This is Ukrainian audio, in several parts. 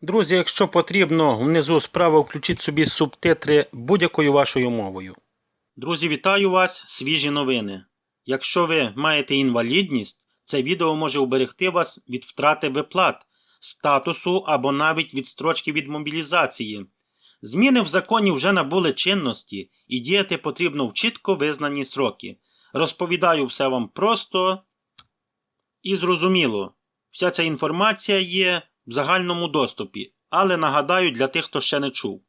Друзі, якщо потрібно, внизу справа включіть собі субтитри будь-якою вашою мовою. Друзі, вітаю вас! Свіжі новини. Якщо ви маєте інвалідність, це відео може уберегти вас від втрати виплат, статусу або навіть від строчки від мобілізації. Зміни в законі вже набули чинності і діяти потрібно в чітко визнані сроки. Розповідаю все вам просто і зрозуміло. Вся ця інформація є в загальному доступі, але нагадаю для тих, хто ще не чув.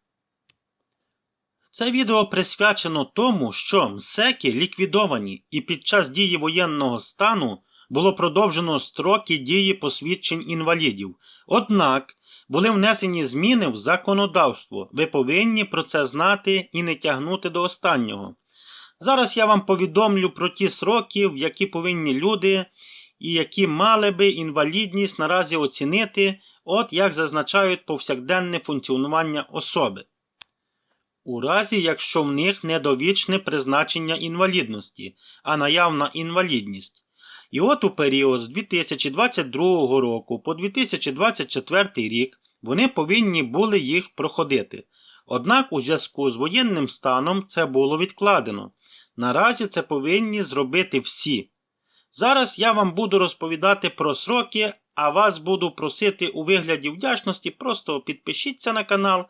Це відео присвячено тому, що МСЕКи ліквідовані і під час дії воєнного стану було продовжено строки дії посвідчень інвалідів. Однак були внесені зміни в законодавство. Ви повинні про це знати і не тягнути до останнього. Зараз я вам повідомлю про ті сроки, в які повинні люди і які мали би інвалідність наразі оцінити, от як зазначають повсякденне функціонування особи. У разі, якщо в них недовічне призначення інвалідності, а наявна інвалідність. І от у період з 2022 року по 2024 рік вони повинні були їх проходити. Однак у зв'язку з воєнним станом це було відкладено. Наразі це повинні зробити всі. Зараз я вам буду розповідати про сроки, а вас буду просити у вигляді вдячності просто підпишіться на канал,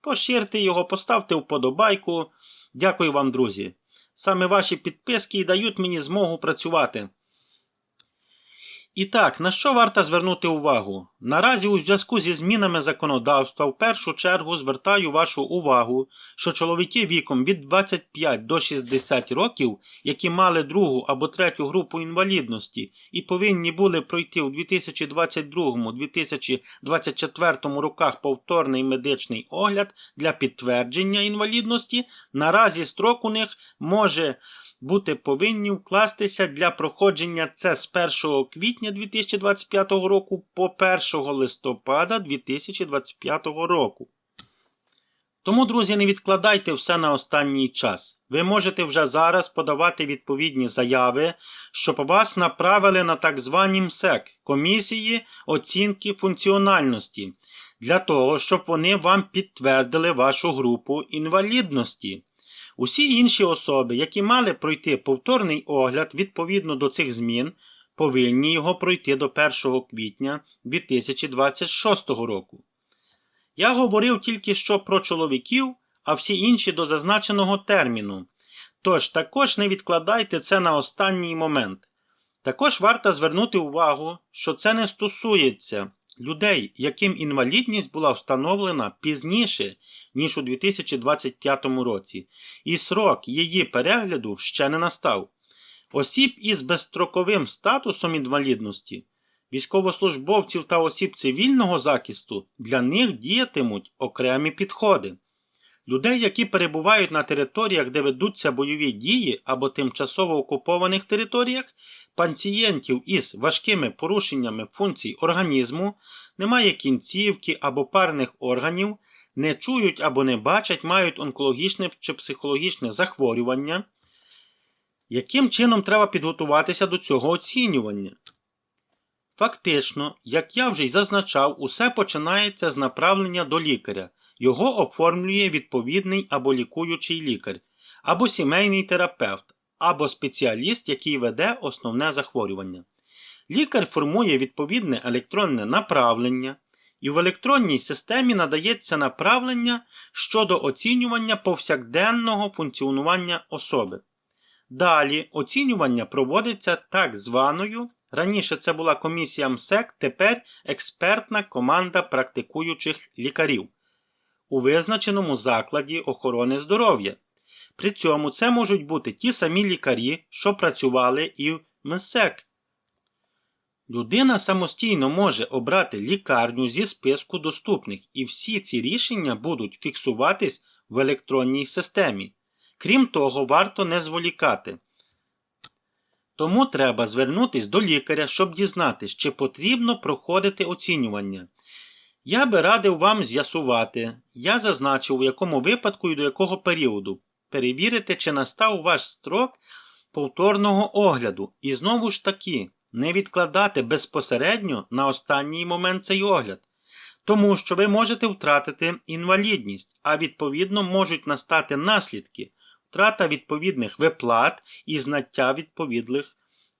поширте його, поставте вподобайку. Дякую вам, друзі. Саме ваші підписки дають мені змогу працювати. І так, на що варто звернути увагу? Наразі у зв'язку зі змінами законодавства в першу чергу звертаю вашу увагу, що чоловіки віком від 25 до 60 років, які мали другу або третю групу інвалідності і повинні були пройти у 2022-2024 роках повторний медичний огляд для підтвердження інвалідності, наразі строк у них може бути повинні вкластися для проходження це з 1 квітня 2025 року по 1 листопада 2025 року. Тому, друзі, не відкладайте все на останній час. Ви можете вже зараз подавати відповідні заяви, щоб вас направили на так звані МСЕК комісії оцінки функціональності, для того, щоб вони вам підтвердили вашу групу інвалідності. Усі інші особи, які мали пройти повторний огляд відповідно до цих змін, повинні його пройти до 1 квітня 2026 року. Я говорив тільки що про чоловіків, а всі інші до зазначеного терміну. Тож також не відкладайте це на останній момент. Також варто звернути увагу, що це не стосується людей, яким інвалідність була встановлена пізніше, ніж у 2025 році, і срок її перегляду ще не настав. Осіб із безстроковим статусом інвалідності, військовослужбовців та осіб цивільного захисту для них діятимуть окремі підходи. Людей, які перебувають на територіях, де ведуться бойові дії або тимчасово окупованих територіях, пацієнтів із важкими порушеннями функцій організму, немає кінцівки або парних органів, не чують або не бачать, мають онкологічне чи психологічне захворювання. Яким чином треба підготуватися до цього оцінювання? Фактично, як я вже й зазначав, усе починається з направлення до лікаря. Його оформлює відповідний або лікуючий лікар, або сімейний терапевт, або спеціаліст, який веде основне захворювання. Лікар формує відповідне електронне направлення, і в електронній системі надається направлення щодо оцінювання повсякденного функціонування особи. Далі оцінювання проводиться так званою, раніше це була комісія МСЕК, тепер експертна команда практикуючих лікарів у визначеному закладі охорони здоров'я. При цьому це можуть бути ті самі лікарі, що працювали і в МСЕК. Людина самостійно може обрати лікарню зі списку доступних, і всі ці рішення будуть фіксуватись в електронній системі. Крім того, варто не зволікати. Тому треба звернутися до лікаря, щоб дізнатися, чи потрібно проходити оцінювання. Я би радив вам з'ясувати, я зазначив, у якому випадку і до якого періоду. Перевірити, чи настав ваш строк повторного огляду. І знову ж таки, не відкладати безпосередньо на останній момент цей огляд. тому що ви можете втратити інвалідність, а відповідно можуть настати наслідки втрата відповідних виплат і знаття відповідних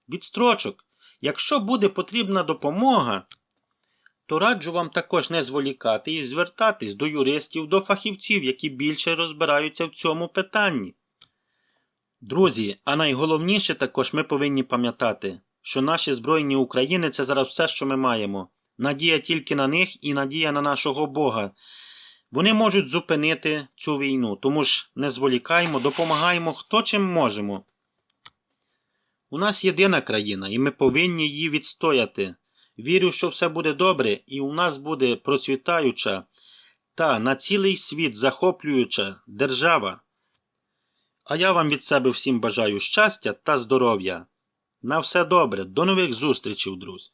відстрочок. Якщо буде потрібна допомога, то раджу вам також не зволікати і звертатись до юристів, до фахівців, які більше розбираються в цьому питанні. Друзі, а найголовніше також ми повинні пам'ятати, що наші Збройні України це зараз все, що ми маємо. Надія тільки на них і надія на нашого Бога. Вони можуть зупинити цю війну, тому ж не зволікаємо, допомагаємо хто чим можемо. У нас єдина країна, і ми повинні її відстояти. Вірю, що все буде добре, і у нас буде процвітаюча та на цілий світ захоплююча держава. А я вам від себе всім бажаю щастя та здоров'я. На все добре, до нових зустрічей, друзі!